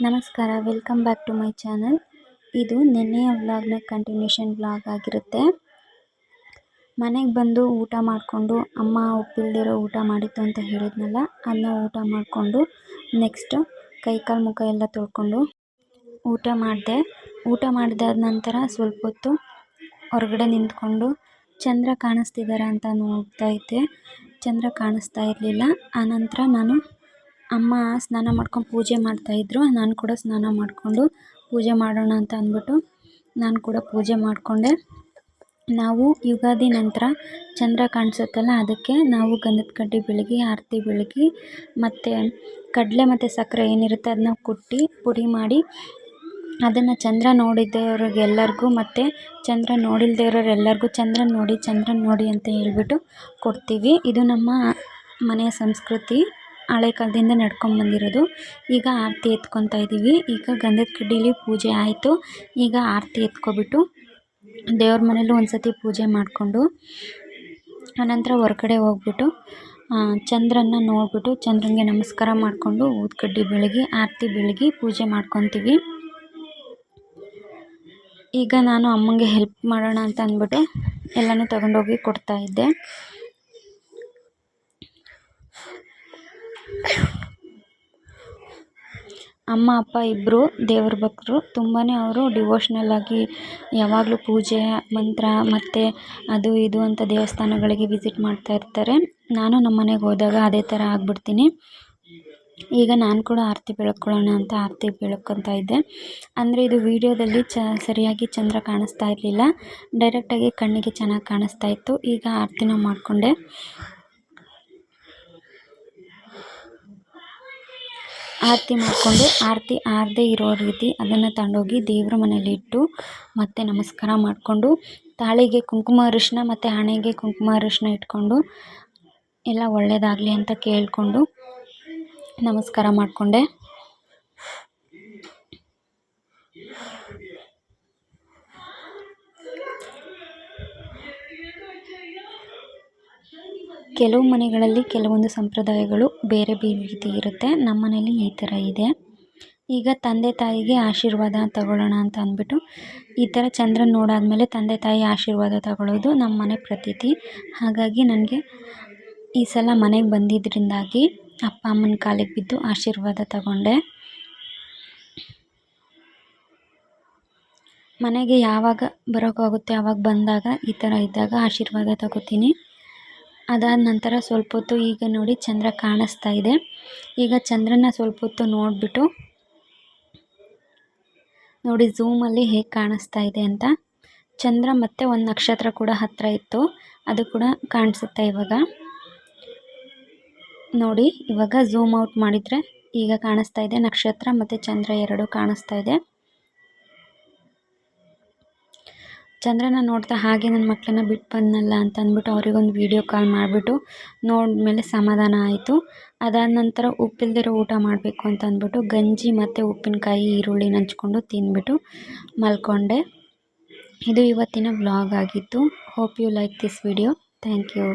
ನಮಸ್ಕಾರ, welcome back to my channel. ಇದು ನಿನ್ನೆಯ ವ್ಲಾಗ್ನ ಕಂಟಿನ್ಯೂಷನ್ ವ್ಲಾಗ್ ಆಗಿರುತ್ತೆ. ಮನೆಗೆ ಬಂದು ಊಟ ಮಾಡಿಕೊಂಡು ಅಮ್ಮ ಉಪ್ಪಿಲ್ದಿರೋ ಊಟ ಮಾಡಿತ್ತು ಅಂತ ಹೇಳಿದ್ನಲ್ಲ ಅದನ್ನ ಊಟ ಮಾಡಿಕೊಂಡು ನೆಕ್ಸ್ಟ್ ಕೈ ಕಾಲು ಮುಖ ಎಲ್ಲ ತೊಳ್ಕೊಂಡು ಊಟ ಮಾಡಿದೆ. ಊಟ ಮಾಡಿದಾದ ನಂತರ ಸ್ವಲ್ಪ ಹೊತ್ತು ಹೊರಗಡೆ ನಿಂತ್ಕೊಂಡು ಚಂದ್ರ ಕಾಣಿಸ್ತಿದ್ದಾರೆ ಅಂತ ನೋಡ್ತಾ ಇದ್ದೆ. ಚಂದ್ರ ಕಾಣಿಸ್ತಾ ಇರಲಿಲ್ಲ. ಆನಂತರ ನಾನು ಅಮ್ಮ ಸ್ನಾನ ಮಾಡ್ಕೊಂಡು ಪೂಜೆ ಮಾಡ್ತಾಯಿದ್ರು ನಾನು ಕೂಡ ಸ್ನಾನ ಮಾಡಿಕೊಂಡು ಪೂಜೆ ಮಾಡೋಣ ಅಂತ ಅಂದ್ಬಿಟ್ಟು ನಾನು ಕೂಡ ಪೂಜೆ ಮಾಡಿಕೊಂಡೆ. ನಾವು ಯುಗಾದಿ ನಂತರ ಚಂದ್ರ ಕಾಣಿಸುತ್ತಲ್ಲ, ಅದಕ್ಕೆ ನಾವು ಗಂಧದ ಕಡ್ಡಿ ಬೆಳಗ್ಗೆ ಆರತಿ ಬೆಳಗ್ಗೆ ಮತ್ತು ಕಡಲೆ ಮತ್ತು ಸಕ್ಕರೆ ಏನಿರುತ್ತೆ ಅದನ್ನ ಕುಟ್ಟಿ ಪುಡಿ ಮಾಡಿ ಅದನ್ನು ಚಂದ್ರ ನೋಡಿದ್ದವ್ರಿಗೆಲ್ಲರಿಗೂ ಮತ್ತು ಚಂದ್ರ ನೋಡಿಲ್ಲದೆ ಇರೋರೆಲ್ಲರಿಗೂ ಚಂದ್ರನ ನೋಡಿ ಚಂದ್ರನ ನೋಡಿ ಅಂತ ಹೇಳಿಬಿಟ್ಟು ಕೊಡ್ತೀವಿ. ಇದು ನಮ್ಮ ಮನೆಯ ಸಂಸ್ಕೃತಿ. ಹಳೆ ಕಾಲದಿಂದ ನಡ್ಕೊಂಬಂದಿರೋದು ಈಗ ಆರತಿ ಎತ್ಕೊತಾ ಇದ್ದೀವಿ ಈಗ ಗಂಧದ ಕಡ್ಡಿಲಿ ಪೂಜೆ ಆಯಿತು. ಈಗ ಆರತಿ ಎತ್ಕೊಬಿಟ್ಟು ದೇವ್ರ ಮನೇಲೂ ಒಂದು ಸತಿ ಪೂಜೆ ಮಾಡಿಕೊಂಡು ಆನಂತರ ಹೊರಗಡೆ ಹೋಗ್ಬಿಟ್ಟು ಚಂದ್ರನ್ನ ನೋಡಿಬಿಟ್ಟು ಚಂದ್ರನಿಗೆ ನಮಸ್ಕಾರ ಮಾಡಿಕೊಂಡು ಊದ್ಕಡ್ಡಿ ಬೆಳಗಿ, ಆರತಿ ಬೆಳಗಿ ಪೂಜೆ ಮಾಡ್ಕೊತೀವಿ. ಈಗ ನಾನು ಅಮ್ಮಂಗೆ ಹೆಲ್ಪ್ ಮಾಡೋಣ ಅಂತ ಅಂದ್ಬಿಟ್ಟು ಎಲ್ಲನೂ ತಗೊಂಡೋಗಿ ಕೊಡ್ತಾಯಿದ್ದೆ ಅಮ್ಮ, ಅಪ್ಪ ಇಬ್ಬರು ದೇವ್ರ ಭಕ್ತರು. ತುಂಬಾ ಅವರು ಡಿವೋಷ್ನಲ್ ಆಗಿ ಯಾವಾಗಲೂ ಪೂಜೆ, ಮಂತ್ರ ಮತ್ತು ಅದು ಇದು ಅಂತ ದೇವಸ್ಥಾನಗಳಿಗೆ ವಿಸಿಟ್ ಮಾಡ್ತಾ ಇರ್ತಾರೆ. ನಾನು ನಮ್ಮ ಮನೆಗೆ ಹೋದಾಗ ಅದೇ ಥರ ಆಗಿಬಿಡ್ತೀನಿ. ಈಗ ನಾನು ಕೂಡ ಆರತಿ ಬೆಳ್ಕೊಳ್ಳೋಣ ಅಂತ ಆರತಿ ಬೆಳಗ್ಕೊತಾ ಇದ್ದೆ. ಅಂದರೆ ಇದು ವಿಡಿಯೋದಲ್ಲಿ ಚ, ಸರಿಯಾಗಿ ಚಂದ್ರ ಕಾಣಿಸ್ತಾ ಇರಲಿಲ್ಲ. ಡೈರೆಕ್ಟಾಗಿ ಕಣ್ಣಿಗೆ ಚೆನ್ನಾಗಿ ಕಾಣಿಸ್ತಾ ಇತ್ತು. ಈಗ ಆರತಿನ ಮಾಡಿಕೊಂಡೆ. ಆರತಿ ಮಾಡಿಕೊಂಡು ಆರತಿ ಆರದೇ ಇರೋ ರೀತಿ ಅದನ್ನು ತಗೊಂಡೋಗಿ ದೇವ್ರ ಮನೇಲಿ ಇಟ್ಟು ಮತ್ತೆ ನಮಸ್ಕಾರ ಮಾಡಿಕೊಂಡು ತಾಳಿಗೆ ಕುಂಕುಮ ಅರಿಶಿನ ಮತ್ತು ಹಣೆಗೆ ಕುಂಕುಮ ಅರಿಶಿನ ಇಟ್ಕೊಂಡು ಎಲ್ಲ ಒಳ್ಳೆಯದಾಗಲಿ ಅಂತ ಕೇಳಿಕೊಂಡು ನಮಸ್ಕಾರ ಮಾಡಿಕೊಂಡೆ. ಕೆಲವು ಮನೆಗಳಲ್ಲಿ ಕೆಲವೊಂದು ಸಂಪ್ರದಾಯಗಳು ಬೇರೆ ಬೇರೆ ರೀತಿ ಇರುತ್ತೆ. ನಮ್ಮ ಮನೇಲಿ ಈ ಥರ ಇದೆ. ಈಗ ತಂದೆ ತಾಯಿಗೆ ಆಶೀರ್ವಾದ ತಗೊಳ್ಳೋಣ ಅಂತ ಅಂದ್ಬಿಟ್ಟು ಈ ಥರ ಚಂದ್ರನ ನೋಡಾದಮೇಲೆ ತಂದೆ ತಾಯಿ ಆಶೀರ್ವಾದ ತಗೊಳ್ಳೋದು ನಮ್ಮ ಮನೆ ಪ್ರತೀತಿ. ಹಾಗಾಗಿ ನನಗೆ ಈ ಸಲ ಮನೆಗೆ ಬಂದಿದ್ದರಿಂದಾಗಿ ಅಪ್ಪ ಅಮ್ಮನ ಕಾಲಿಗೆ ಬಿದ್ದು ಆಶೀರ್ವಾದ ತಗೊಂಡೆ. ಮನೆಗೆ ಯಾವಾಗ ಬರೋಕ್ಕಾಗುತ್ತೆ ಆವಾಗ ಬಂದಾಗ ಈ ಥರ ಇದ್ದಾಗ ಆಶೀರ್ವಾದ ತಗೋತೀನಿ. ಅದಾದ ನಂತರ ಸ್ವಲ್ಪ ಹೊತ್ತು ಈಗ ನೋಡಿ ಚಂದ್ರ ಕಾಣಿಸ್ತಾ ಇದೆ. ಈಗ ಚಂದ್ರನ ಸ್ವಲ್ಪ ಹೊತ್ತು ನೋಡಿಬಿಟ್ಟು ನೋಡಿ ಝೂಮಲ್ಲಿ ಹೇಗೆ ಕಾಣಿಸ್ತಾ ಇದೆ ಅಂತ. ಚಂದ್ರ ಮತ್ತು ಒಂದು ನಕ್ಷತ್ರ ಕೂಡ ಹತ್ತಿರ ಇತ್ತು. ಅದು ಕೂಡ ಕಾಣಿಸುತ್ತೆ ಇವಾಗ. ನೋಡಿ ಇವಾಗ ಝೂಮ್ ಔಟ್ ಮಾಡಿದರೆ ಈಗ ಕಾಣಿಸ್ತಾ ಇದೆ. ನಕ್ಷತ್ರ ಮತ್ತು ಚಂದ್ರ ಎರಡು ಕಾಣಿಸ್ತಾ ಇದೆ. ಚಂದ್ರನ ನೋಡ್ತಾ ಹಾಗೆ ನನ್ನ ಮಕ್ಕಳನ್ನ ಬಿಟ್ಟು ಬಂದನಲ್ಲ ಅಂತ ಅಂದ್ಬಿಟ್ಟು ಅವರಿಗೊಂದು ವೀಡಿಯೋ ಕಾಲ್ ಮಾಡಿಬಿಟ್ಟು ನೋಡಿದ್ಮೇಲೆ ಸಮಾಧಾನ ಆಯಿತು. ಅದಾದ ನಂತರ ಉಪ್ಪಿಲ್ದಿರೋ ಊಟ ಮಾಡಬೇಕು ಅಂತ ಅಂದ್ಬಿಟ್ಟು ಗಂಜಿ ಮತ್ತು ಉಪ್ಪಿನಕಾಯಿ ಈರುಳ್ಳಿ ನಂಚ್ಕೊಂಡು ತಿಂದ್ಬಿಟ್ಟು ಮಲ್ಕೊಂಡೆ. ಇದು ಇವತ್ತಿನ ವ್ಲಾಗ್ ಆಗಿತ್ತು. Hope you like this video thank you